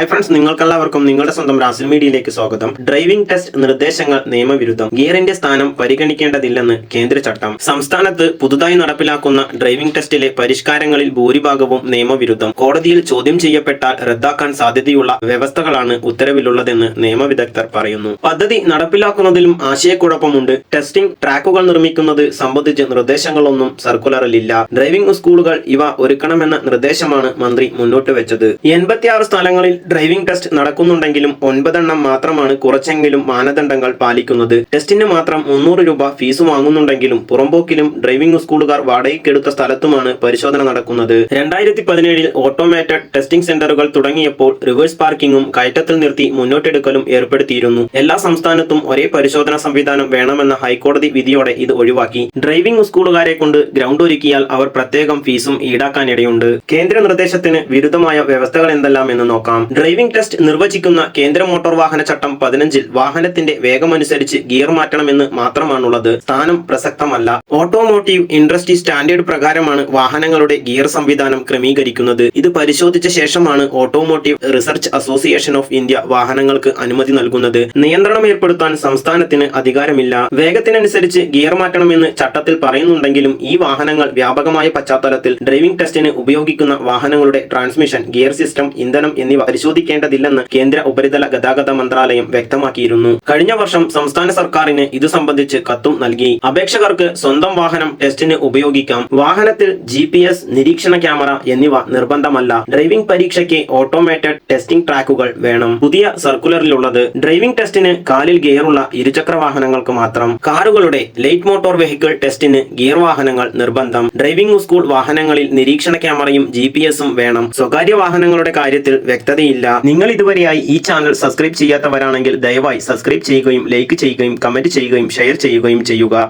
Hi friends നിങ്ങൾക്കെല്ലാവർക്കും നിങ്ങളുടെ സ്വന്തം റാസിൽ മീഡിയയിലേക്ക് സ്വാഗതം. ഡ്രൈവിംഗ് ടെസ്റ്റ് നിർദ്ദേശങ്ങൾ നിയമവിരുദ്ധം ഗിയറിന്റെ സ്ഥാനം പരിഗണിക്കേണ്ടതില്ലെന്ന് കേന്ദ്ര ചട്ടം. സംസ്ഥാനത്ത് പുതുതായി നടപ്പിലാക്കുന്ന ഡ്രൈവിംഗ് ടെസ്റ്റിലെ പരിഷ്കാരങ്ങളിൽ ഭൂരിഭാഗവും നിയമവിരുദ്ധം. കോടതിയിൽ ചോദ്യം ചെയ്യപ്പെട്ടാൽ റദ്ദാക്കാൻ സാധ്യതയുള്ള വ്യവസ്ഥകളാണ് ഉത്തരവിലുള്ളതെന്ന് നിയമവിദഗ്ധർ പറയുന്നു. പദ്ധതി നടപ്പിലാക്കുന്നതിലും ആശയക്കുഴപ്പമുണ്ട്. ടെസ്റ്റിംഗ് ട്രാക്കുകൾ നിർമ്മിക്കുന്നത് സംബന്ധിച്ച് നിർദ്ദേശങ്ങളൊന്നും സർക്കുലറിലില്ല ഡ്രൈവിംഗ് സ്കൂളുകൾ ഇവ ഒരുക്കണമെന്ന നിർദ്ദേശമാണ് മന്ത്രി മുന്നോട്ട് വെച്ചത് എൺപത്തിയാറ് സ്ഥലങ്ങളിൽ ഡ്രൈവിംഗ് ടെസ്റ്റ് നടക്കുന്നുണ്ടെങ്കിലും ഒൻപതെണ്ണം മാത്രമാണ് കുറച്ചെങ്കിലും മാനദണ്ഡങ്ങൾ പാലിക്കുന്നത്. ടെസ്റ്റിന് മാത്രം മുന്നൂറ് രൂപ ഫീസ് വാങ്ങുന്നുണ്ടെങ്കിലും പുറമ്പോക്കിലും ഡ്രൈവിംഗ് സ്കൂളുകാർ വാടകയ്ക്കെടുത്ത സ്ഥലത്തുമാണ് പരിശോധന നടക്കുന്നത്. രണ്ടായിരത്തി പതിനേഴിൽ ഓട്ടോമേറ്റഡ് ടെസ്റ്റിംഗ് സെന്ററുകൾ തുടങ്ങിയപ്പോൾ റിവേഴ്സ് പാർക്കിംഗും കയറ്റത്തിൽ നിർത്തി മുന്നോട്ടെടുക്കലും ഏർപ്പെടുത്തിയിരുന്നു. എല്ലാ സംസ്ഥാനത്തും ഒരേ പരിശോധന സംവിധാനം വേണമെന്ന ഹൈക്കോടതി വിധിയോടെ ഇത് ഒഴിവാക്കി. ഡ്രൈവിംഗ് സ്കൂളുകാരെ കൊണ്ട് ഗ്രൗണ്ട് ഒരുക്കിയാൽ അവർ പ്രത്യേകം ഫീസും ഈടാക്കാനിടയുണ്ട്. കേന്ദ്ര നിർദ്ദേശത്തിന് വിരുദ്ധമായ വ്യവസ്ഥകൾ എന്തെല്ലാം എന്ന് നോക്കാം. ഡ്രൈവിംഗ് ടെസ്റ്റ് നിർവചിക്കുന്ന കേന്ദ്ര മോട്ടോർ വാഹന ചട്ടം പതിനഞ്ചിൽ വാഹനത്തിന്റെ വേഗമനുസരിച്ച് ഗിയർ മാറ്റണമെന്ന് മാത്രമാണുള്ളത്. സ്ഥാനം പ്രസക്തമല്ല. ഓട്ടോമോട്ടീവ് ഇൻഡസ്ട്രി സ്റ്റാൻഡേർഡ് പ്രകാരമാണ് വാഹനങ്ങളുടെ ഗിയർ സംവിധാനം ക്രമീകരിക്കുന്നത്. ഇത് പരിശോധിച്ച ശേഷമാണ് automotive research association of India വാഹനങ്ങൾക്ക് അനുമതി നൽകുന്നത്. നിയന്ത്രണം ഏർപ്പെടുത്താൻ സംസ്ഥാനത്തിന് അധികാരമില്ല. വേഗത്തിനനുസരിച്ച് ഗിയർ മാറ്റണമെന്ന് ചട്ടത്തിൽ പറയുന്നുണ്ടെങ്കിലും ഈ വാഹനങ്ങൾ വ്യാപകമായ പശ്ചാത്തലത്തിൽ ഡ്രൈവിംഗ് ടെസ്റ്റിന് ഉപയോഗിക്കുന്ന വാഹനങ്ങളുടെ ട്രാൻസ്മിഷൻ ഗിയർ സിസ്റ്റം ഇന്ധനം എന്നിവ പരിശോധിക്കേണ്ടതില്ലെന്ന് കേന്ദ്ര ഉപരിതല ഗതാഗത മന്ത്രാലയം വ്യക്തമാക്കിയിരുന്നു. കഴിഞ്ഞ വർഷം സംസ്ഥാന സർക്കാരിന് ഇത് സംബന്ധിച്ച് കത്തും നൽകി. അപേക്ഷകർക്ക് സ്വന്തം വാഹനം ടെസ്റ്റിന് ഉപയോഗിക്കാം. വാഹനത്തിൽ ജി നിരീക്ഷണ ക്യാമറ എന്നിവ നിർബന്ധമല്ല. ഡ്രൈവിംഗ് പരീക്ഷയ്ക്ക് ഓട്ടോമേറ്റഡ് ടെസ്റ്റിംഗ് ട്രാക്കുകൾ വേണം. പുതിയ സർക്കുലറിലുള്ളത് ഡ്രൈവിംഗ് ടെസ്റ്റിന് കാലിൽ ഗിയറുള്ള ഇരുചക്ര വാഹനങ്ങൾക്ക് മാത്രം. കാറുകളുടെ ലൈറ്റ് മോട്ടോർ വെഹിക്കിൾ ടെസ്റ്റിന് ഗിയർ വാഹനങ്ങൾ നിർബന്ധം. ഡ്രൈവിംഗ് സ്കൂൾ വാഹനങ്ങളിൽ നിരീക്ഷണ ക്യാമറയും ജി വേണം. സ്വകാര്യ വാഹനങ്ങളുടെ കാര്യത്തിൽ വ്യക്തതയില്ല. നിങ്ങൾ ഇതുവരെയായി ഈ ചാനൽ സബ്സ്ക്രൈബ് ചെയ്യാത്തവരാണെങ്കിൽ ദയവായി സബ്സ്ക്രൈബ് ചെയ്യുകയും ലൈക്ക് ചെയ്യുകയും കമന്റ് ചെയ്യുകയും ഷെയർ ചെയ്യുകയും ചെയ്യുക.